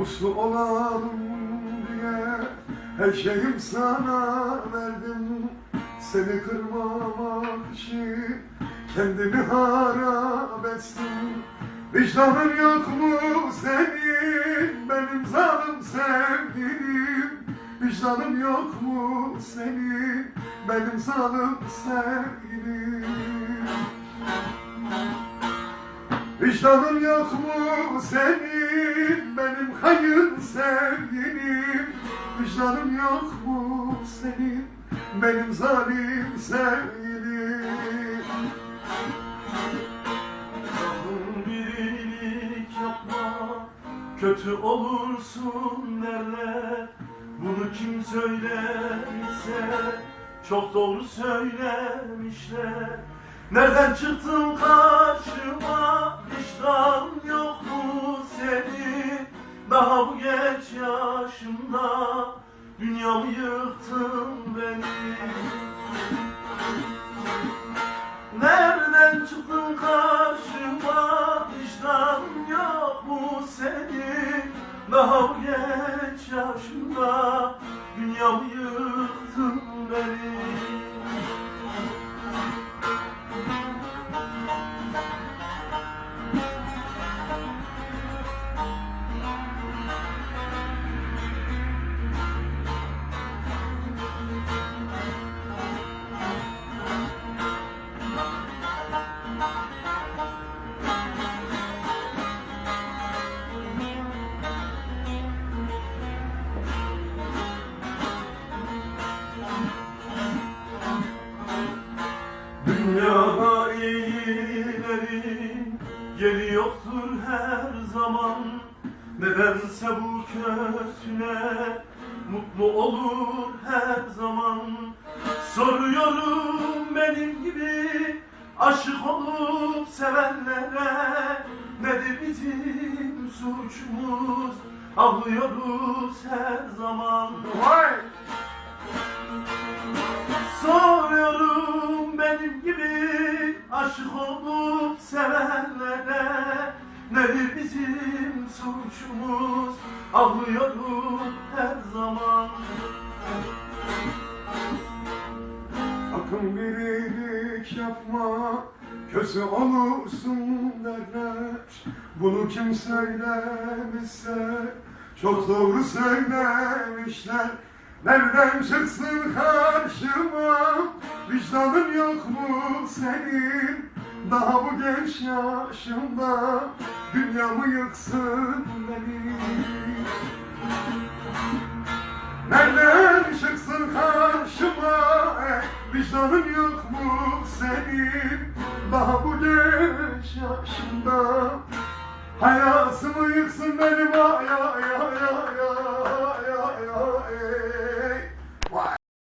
Uslu olalım diye her şeyim sana verdim. Seni kırmamak için kendimi harap etsin Vicdanın yok mu senin? Benim zalim sevgilim. Vicdanın yok mu senin? Benim zalim sevgilim. Vicdanın yok mu senin benim hayır sevgilim. Vicdanın yok mu senin? Benim zalim sevgilim. Sakın bir iyilik yapma. Kötü olursun derler Bunu kim söylemişse Çok doğru söylemişler. Nereden çıktın karşıma? Vicdan yok Daha bu geç yaşımda Dünyamı yıktın beni Dünyada iyilerin yoktur her zaman. Nedense bu kötüler mutlu olur her zaman. Soruyorum benim gibi aşık olup sevenlere Nedir bizim suçumuz? Ağlıyoruz her zaman. Vay! Gibi aşık olup sevenlere Nedir bizim suçumuz? Ağlıyorum her zaman. Sakın bir iyilik yapma Kötü olursun derler. Bunu kim söylemişse Çok doğru söylemişler. Nereden çıksın karşıma senin. Daha bu genç yaşımda Dünyamı yıksın beni. Nereden çıksın karşıma? Vicdanın yok mu senin? Daha bu genç yaşımda Hayatımı yıksın benim. Ay ay ay ay